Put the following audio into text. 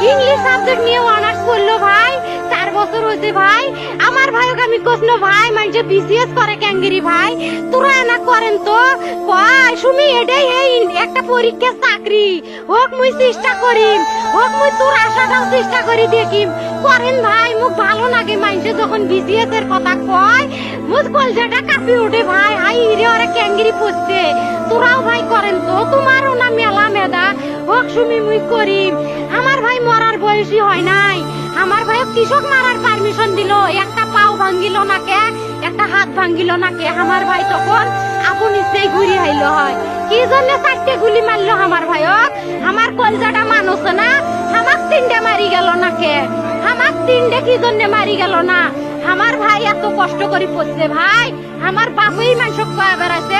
English subject নিয়ে honours করল ভাই। চার বছর হয়েছে ভাই। আমার ভাইকে আমি কৃষ্ণ ভাই মানে বিসিএস করে ক্যাঙ্গেরি ভাই। তোরা না করেন তো। কয় সুমি, এটাই এই একটা পরীক্ষা চাকরি। হোক মুই চেষ্টা করিম। হোক মুই তোর আশাটাও চেষ্টা করি দেখিম। করেন ভাই মুখ ভালো লাগে মাইনসে যখন বিসিএস এর কথা কয়। মুখ কলজাটা কাঁপি ওঠে ভাই। হাই রে ওরা ক্যাঙ্গেরি পড়ছে। তোরাও ভাই করেন তো। তোমারও হোক মুই আমার ভাই মরার বয়সী হয় নাই। আমার ভাই কৃষক মারার পারমিশন দিল। একটা পাও ভাঙ্গিল না কে? একটা হাত ভাঙ্গিল না কে? আমার ভাই তখন আপন ইচ্ছেই ঘুরি হয়। কি জন্য চারটে গুলি মারলো আমার ভাইক আমার কলজাটা মানুষ না। তিনটে মারি গেল না কে? তিনটে কি জন্য মারি গেল না? আমার ভাই এত কষ্ট করে পড়ছে ভাই। আমার বাপই মানুষ কয়া বেড়াছে